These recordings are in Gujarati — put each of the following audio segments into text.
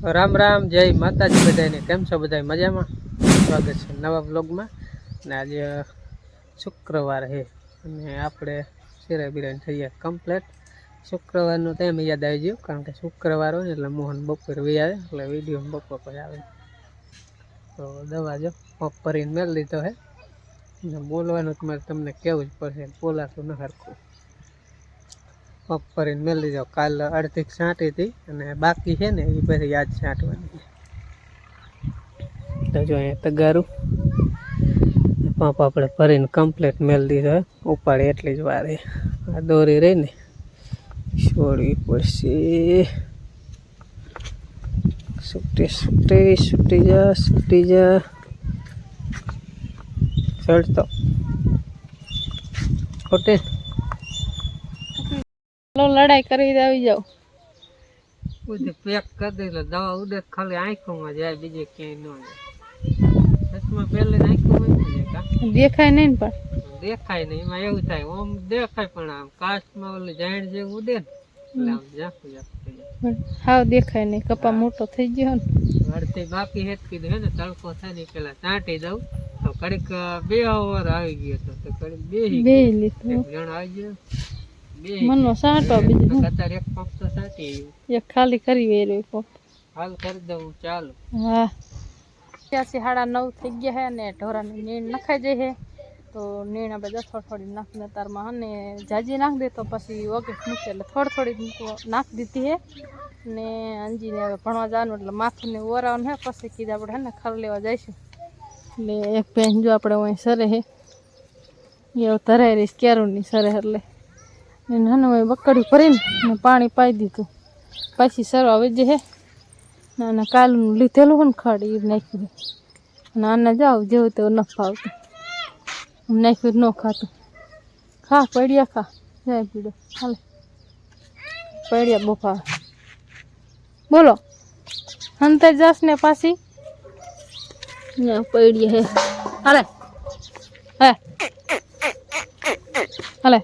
રામ રામ, જય માતાજી બધાને. કેમ છો બધા મજામાં? સ્વાગત છે નવા બ્લોગમાં ને આજે શુક્રવાર છે. અને આપણે સિરાય બિરાય થઈ ગયા કમ્પ્લેટ શુક્રવારનું ટાઈમ યાદ આવી ગયું, કારણ કે શુક્રવાર હોય એટલે મોહન બપોર વી આવે, એટલે વીડિયો બપોર પર આવે. તો દવા જો, પગ ભરીને મેળ લીધો ને બોલવાનું તો મારે તમને કહેવું જ પડશે, બોલાતું ન હરખું. પપ ફરીને મેળ લીધો કાલ અડધી છાંટી હતી અને બાકી છે ને એ પછી યાદ છાંટવાની તો જો અહીંયા તગારું. પંપ આપણે ભરીને કમ્પ્લીટ મેળ દીધો. ઉપાડે એટલી જ વારે આ દોરી રહી ને છોડવી પડશે. છૂટી છૂટી છૂટી જા છૂટી જા. ચડતો. ખોટે. લડાઈ કરી આવી જાવ બધું પેક કરી દે એટલે દવા ઉડે ખાલી આંખોમાં જાય બીજે ક્યાંય ન જાય. ચશ્મા પહેલે આંખોમાં જાય દેખાય નહીં પણ. દેખાય નહીં એમાં એવું થાય ઓમ દેખાય પણ આમ કાચમાં ઓલી જાણ જેવું ઉડે ને એટલે આમ ઝાંખું ઝાંખું હાવ દેખાય નહીં કપા મોટો થઈ ગયો ને. વળતી બાકી હેત કીધું હે ને તડકો થાય ને પેલા ચાંટી દઉં. તો કડીક બે ઓવર આવી ગયો તો કડીક બે બે લીધું. એક જણ આવી ગયો. મનનો સાંટો બીજું. અત્યારે એક પંપ તો સાટી એક ખાલી કરી વેર્યો કોક હાલ કરી દઉં ચાલો. હા. ત્યાંથી સાડા નવ થઈ ગયા હે ને ઢોરાની નીણ નખાઈ જાય હે. તો નીણ આપણે દસ થોડી થોડી નાખીને તારમાં અને જાજી નાખ દે તો પછી ઓકે મૂકે એટલે થોડી થોડી નાખી દીધી હે. ને અંજીને હવે ભણવા જવાનું એટલે માથું ને ઓરાવાનું હે. પછી કીધું આપણે હે ને ખર લેવા જઈશું. એટલે એક પેન જો આપણે અહીં સરે હે. એ તરાઈ રહીશ કેરુંની સરે એટલે. એને એ બકડી ભરીને પાણી પાઈ દીધું. પછી સરવા વેજે હે. નાના કાલનું લીધેલું હોય ને ખડ એ નાખ્યું નાના અને આને જાવ જેવું તેવું ન ફાવતું. નાખ્યું ન ખાતું. ખા પડ્યા ખા. જાય પીડો. હાલે. પડ્યા ભાવે બોલો. હંતે જાસ ને પાછી? ને પડ્યા હે. હાલે. હે. હાલે.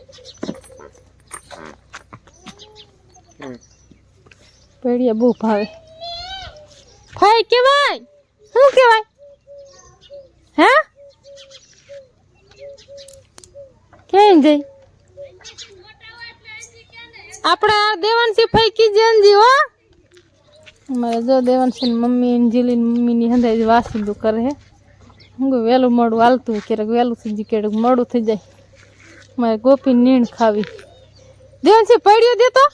પડ્યા બહુ ભાવે ફાઈ કેવાય શું કેવાય હે કેમ જઈ આપણે આ દેવાનસી ફાઈ કી જંજી હો અમારે જો દેવાનસી મમ્મી અંજલી મમ્મીની હંધાઈ વાસીદું કરે હે. હું કહું વહેલું મોડું હાલતું હોય ક્યારેક વહેલું થઈ જાય, ક્યારેક મોડું થઈ જાય. મારે ગોપી નીણ ખાવી. દેવાનસી પડ્યો દેતો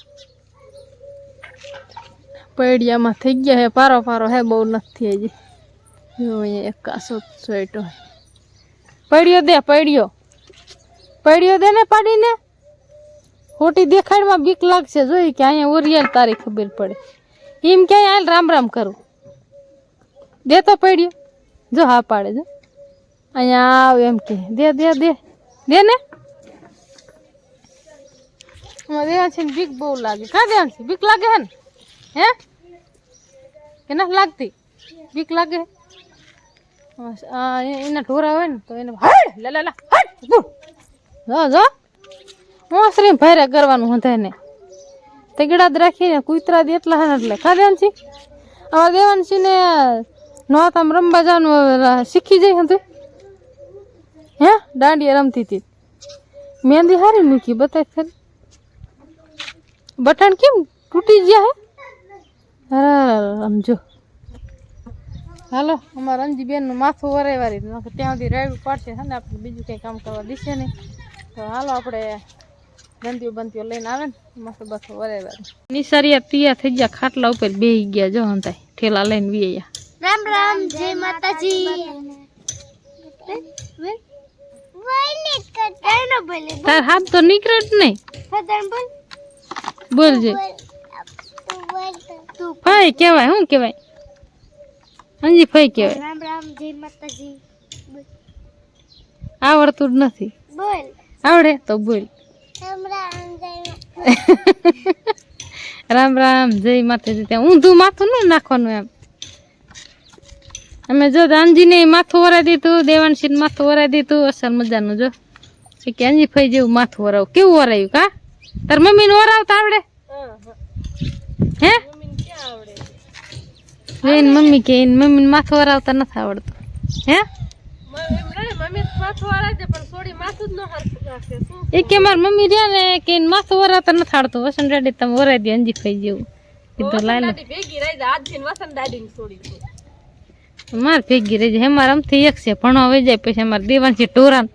પૈડિયામાં થઈ ગયા હે પારો પારો હે બહુ નથી હજી. જો અહીંયા એક કાસો સોઈટો પડ્યો દે, પડ્યો. પડ્યો દે ને પાડીને. ખોટી દેખાડમાં બીક લાગશે. જોઈ કે અહીંયા ઓરિયાલ તારી ખબર પડે. એમ ક્યાંય હાલ રામ રામ કરું. દે તો પડ્યો. જો હા પાડે, જો. અહીંયા આવ એમ કે. દે દે દે. દે ને. દેવા છે બીક બહુ લાગે. કા છે બીક લાગે હે ને? હે? કે ના લાગતી? બીક લાગે? એના ઢોરા હોય ને, તો એને હડ લા લા હડ. જો જો. મોસરી ભરે કરવાનું હતા એને. તગડા જ રાખીને કૂતરા દે એટલા હા એટલે ખા દેવાનસી અમારા દેવાનસી ને નોતામ રમવા જવાનું શીખી જાય હતું હે? દાંડિયા રમતી હતી. મહેંદી હારી મૂકી બતાવી ખરી. બટન કેમ તૂટી ગયા હે? અરે સમજો હાલો અમારા રંજીબેનનું માથું વરાઈ વારી ત્યાં સુધી રાયડું પાડશે છે ને આપણે બીજું કંઈ કામ કરવા દેશે નહીં. તો હાલો આપણે ગંદીઓ બંતીઓ લઈને આવે ને મસ્ત બસ વરાઈ વારી નિસરિયા તિયા થઈ ગયા ખાટલા ઉપર બે ગયા જો હંતાય. ઠેલા લઈને વી રામ રામ જય માતાજી. તાર હાથ તો નીકળે જ નહીં. બોલ તું. ફાઈ કહેવાય શું કહેવાય? અંજી ફઈ કહેવાય. રામ રામ જય માતાજી. આવડતું જ નથી. બોલ. આવડે તો બોલ. રામ રામ જય રામ રામ જય માતાજી. ત્યાં ઊંધું માથું ન નાખવાનું એમ. અમે જો દાનજીને માથું વરાઈ દીધું દેવાનસિંહ માથું વરાઈ દીધું. અસલ મજાનું જો. કે અંજી ફઈ જેવું માથું વરાવું. કેવું વરાયું કા? તાર મમ્મીને વરાવતા આવડે? હે. એની મમ્મી કે એની મમ્મી માથું વરાવતા નથી આવડતું. હે? એ કે મારી મમ્મી રહ્યા ને કે માથું વરાવતા નથી આવડતું. વસન રેડી તમે વરાઈ દે અંજી ખાઈ જેવું કીધું લાલ. માર ભેગી રહી જાય. અમારે આમથી એક છે ભણવા વહી જાય પછી અમારે છે ટોરાન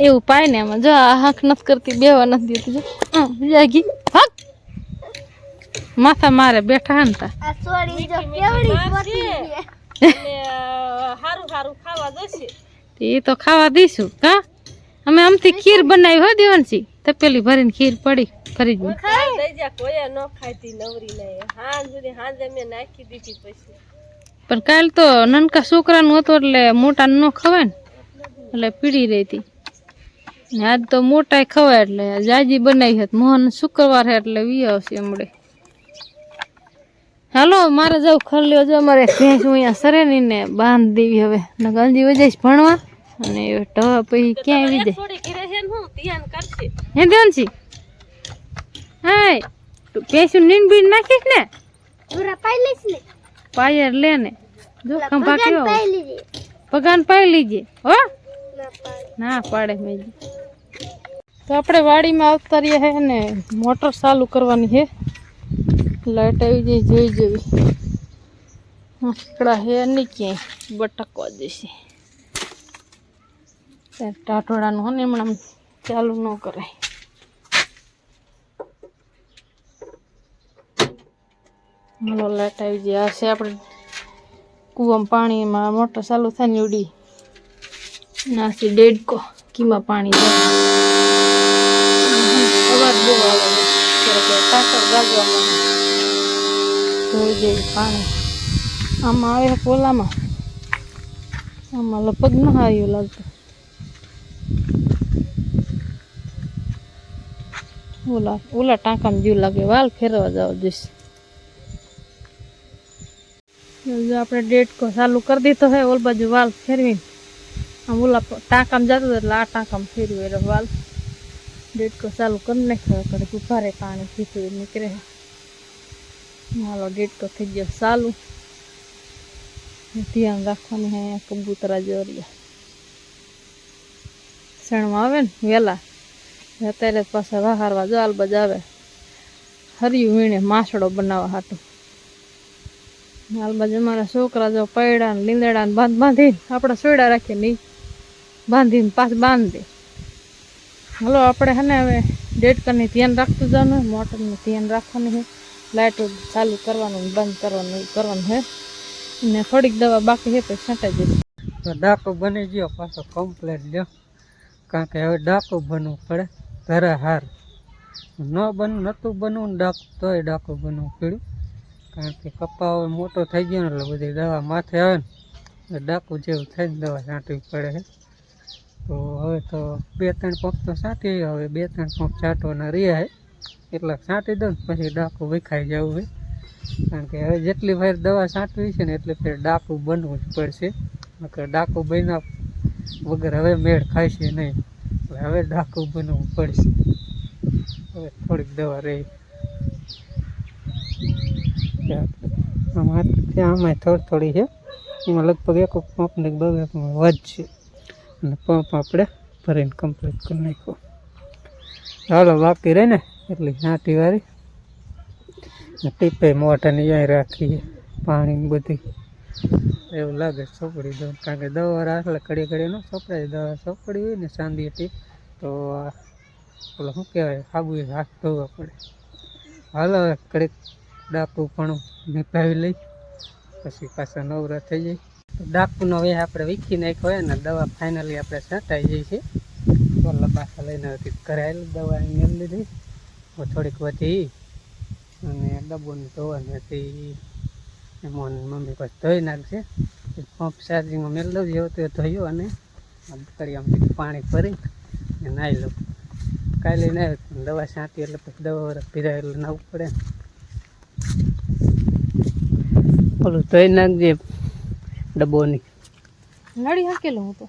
એવું પાય ને એમાં જો આ હાંક નથી કરતી બેવા નથી દેતી. જો જાગી. હક. માથા મારે બેઠા હે ને તા. જો એ તો ખાવા દઈશું કા? અમે આમથી ખીર બનાવી હો દેવાંશી તપેલી ભરીને ખીર પડી ફરીજમાં પણ કાલ તો નનકા છોકરાનું હતું એટલે મોટા ન ખવાય ને. એટલે પીડી રહી હતી. આજ તો મોટા ખવાય એટલે જાજી બનાવી હતી. મોહન શુક્રવાર એટલે વી આવશે હમણે. હાલો મારે જવું ખરલ્યો જો અમારે ભેંસ હું અહીંયા સરે ની ને બાંધ દેવી હવે. ગંજી વજઈશ ભણવા. અને એ ઢવા પછી ક્યાં આવી જાય હે દેવનસી હાય તું ભેંસું નીન બીન નાખીશ ને? પૂરા પાઈ લઈશ ને. પાયર લે ને. જો ખંભા કેવો પગાન પાઈ લીજે. હો? ના પાડે. મેં. તો આપણે વાડીમાં આવતા રહ્યા હે ને મોટર ચાલુ કરવાની છે લાઈટ આવી જાય, જોઈ જોઈ. હકડા હે નહીં ક્યાંય. બટકવા દેશે. ટાટોડાનું હોય ને આમ ચાલુ ન કરાય. હલો, લાઈટ આવી જાય. આ છે આપણે કૂવામાં પાણીમાં મોટર ચાલુ થાય ને ઉડી નાસી દેડકો કીમાં પાણી અવાજ બહુ આવે ટાટર ગાજવા માંડે. ધોઈ જાય પાણી આમાં આવે છે પોલામાં આમાં લગભગ ન આવ્યું લાગતું ઓલા ઓલા ટાંકામાં જીવ લાગે વાલ ફેરવા જવા જોઈશે જો આપણે ડેટકો ચાલુ કરી દીધો છે ઓલ બાજુ વાલ ફેરવીને આમ ઓલા પ- ટાંકામાં જતું હતું એટલે આ ટાંકામાં ફેરવ્યું એટલે વાલ ડેટકો ચાલુ કરી નાખ્યો કરે ઉભારે પાણી પીતું નીકળે હાલો ડેટકો થઈ ગયો ચાલુ ધ્યાન રાખવાની હે અહીંયા કબૂતરા જોરિયા શણમાં આવે ને વહેલા અત્યારે પાછા વહારવા જો આલબજ આવે હરિયું વીણે માસડો બનાવવા હાટું આલબાજ અમારા છોકરા જો પૈડા ને લીંદડા ને બાંધ બાંધી આપણે સોયડા રાખીએ નહીં બાંધીને પાછ બાંધી હલો આપણે હે ને હવે ડેડકરની ધ્યાન રાખતું જવાનું મોટરનું ધ્યાન રાખવાનું છે લાઇટ ચાલુ કરવાનું, બંધ કરવાનું કરવાનું છે ને થોડીક દવા બાકી છે પછી છંટાઈ જશે. તો ડાકો બની ગયો પાછો કમ્પ્લેટ લ્યો. કારણ કે હવે ડાકો બનવું પડે, ઘરે હાર. ન બન નહોતું બનવું ને ડાકું, તોય ડાકો બનવું પડ્યું. કારણ કે કપા મોટો થઈ ગયો ને એટલે બધી દવા માથે આવે ને, એટલે ડાકુ જેવું થઈને દવા છાંટવી પડે છે તો હવે તો બે ત્રણ પંપ તો છાંટી હવે બે ત્રણ પંપ છાંટવાના રહ્યા છે એટલે છાંટી દઉં પછી ડાકું વિખાઈ જવું હોય. કારણ કે હવે જેટલી ફેર દવા છાંટવી છે ને એટલી ફેર ડાકું બનવું જ પડશે. નકર ડાકું બન્યા વગર હવે મેળ છે નહીં. હવે ડાકું બનવું પડશે. હવે થોડીક દવા રહી. આમાં ત્યાં આમાં થોડી થોડી છે. એમાં લગભગ એક પંપ ને બે એક પંપ વધશે અને પંપ આપણે ભરીને કમ્પ્લીટ કરી નાખ્યો. ચાલો બાકી રહે ને? એટલી નાટી વાળી. ટીપે મોઢાની અહીં રાખીએ પાણી બધી એવું લાગે સોપડી દઉં કારણ કે દવા રાખલે કડી ઘડી ન ચોપડાય દવા ચોપડી હોય ને ચાંદી ટીપ તો પેલો શું કહેવાય સાબુ હાથ ધોવા પડે. હાલો ઘડીક ડાકુ પણ નીપાવી લઈ. પછી પાછા નવરા થઈ જાય. તો ડાકુનો એ આપણે વીખી નાખ્યો હોય ને, દવા ફાઇનલી આપણે છંટાઈ જઈએ છીએ ઓલા પાછા લઈને હતી ઘરે આવેલી દવા એમ લીધી. હવે થોડીક વધી. અને ડબ્બોને ધોવાની હતી એમાં મમ્મી પછી ધોઈ નાખશે પંપ ચાર્જિંગમાં મેળ દઉં જેવો તે ધોયો અને આમ પાણી ભરી નાહી લઉં કાલે ના દવા છાંટી એટલે પછી દવા વરસ પીધા એટલે નાવું પડે. ઓલું ધોઈ નાખજે ડબ્બોની. નડી હાકેલો હતો.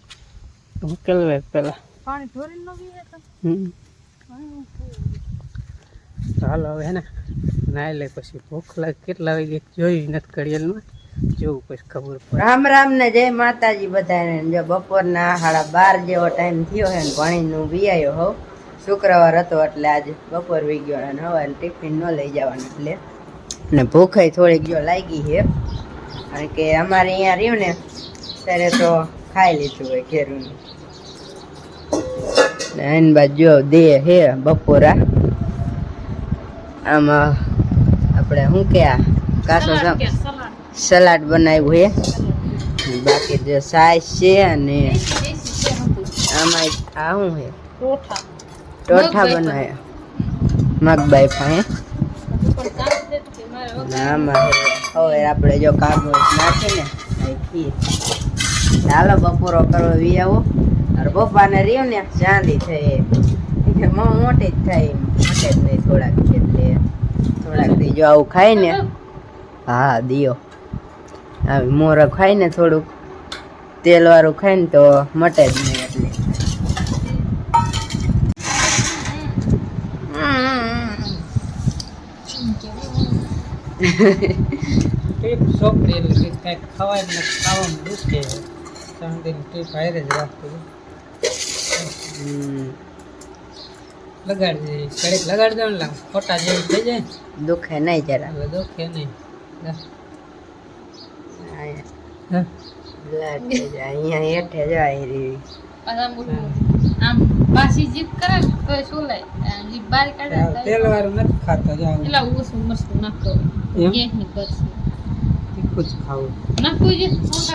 તો હું કેલવે પેલા. પાણી ઢોરીને ન હે તો? હમ. હાલો હવે ને નાહી લે પછી ભૂખ લાગે, કેટલા વાગે જોઈ નથી ઘડિયાળમાં જોવું પછી ખબર પડે. રામ રામ ને જય માતાજી બધાને. જો બપોરના સાડા બાર જેવો ટાઈમ થયો હે ને પાણીનું વિયાયો હોઉં શુક્રવાર હતો એટલે આજે બપોર વી ગયો અને હવે ટિફિન ન લઈ જવાનું એટલે. ને ભૂખાઈ થોડીક જો લાગી છે કારણ કે અમારે અહીંયા રહ્યું ને ત્યારે તો ખાઈ લીધું હોય ઘેરું ને એની બાજુ દે હે બપોરા. આમાં આપણે શું કે આ સલાડ બનાવ્યું છે. બાકી જે સાઈઝ છે અને આમાં આ શું છે? ટોઠા બનાવ્યા. મગબાઈ પાસે આમાં હવે આપણે જો કાગળ નાખીને ને ખીર. ચાલો બપોરો કરવો વી આવો અરે બપાને રહ્યો ને ચાંદી થઈ એટલે મો મોટી જ થાય મોટે જ નહીં થોડાક એટલે થોડાક જો આવું ખાય ને. હા દિયો. આવી મોર ખાય ને થોડુંક. તેલ વાળું ખાય ને તો મટે જ નહીં એટલે. એટલે કંઈક કાંઈક ખવાય ને ખાવાનું દુખે શાંતિની ટ્રીપ હારે જ રાખતું હમ, લગાડી દે કડક લગાડી દો ને ખોટા જેવું થઈ જાય દુખે નહીં જરા. હવે દુખે નહીં. જા. અહીંયા જાય. અહીંયા હેઠે જાય રહી આમ પાછી જીભ કરે તો બહાર કાઢે ને આ તોય તેલ વાળું નથી ખાતો જાવ એટલા ઓછું મરચું નાખો. કરશે. તીખું જ ખાવું. નાખું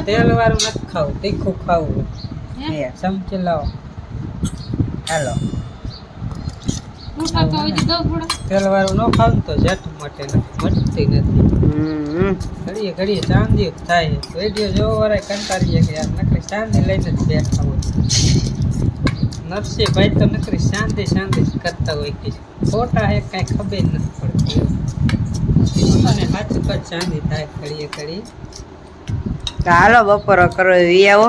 તેલ વાળું નથી ખાવું તીખું ખાવું. હે? ચમચી લાવો હાલો. મોટા તો હોય તો દઉં થોડા તેલ વાળું ન ખાવું તો જેઠ માટે નથી. મટતી નથી ઘડીએ ઘડીએ ચાંદી થાય. વીડિયો જોવો કંટાળીએ કે યાર નકરી ચાંદી લઈને જ બેઠા હોય. નરસિંહભાઈ તો નકરી શાંતિ શાંતિ જ કરતા હોય કે ખોટા હે કાંઈ ખબર નથી પડતી. અને હાથ પર ચાંદી થાય ઘડીએ ઘડી તો હાલો બપોરો કરો વી આવો.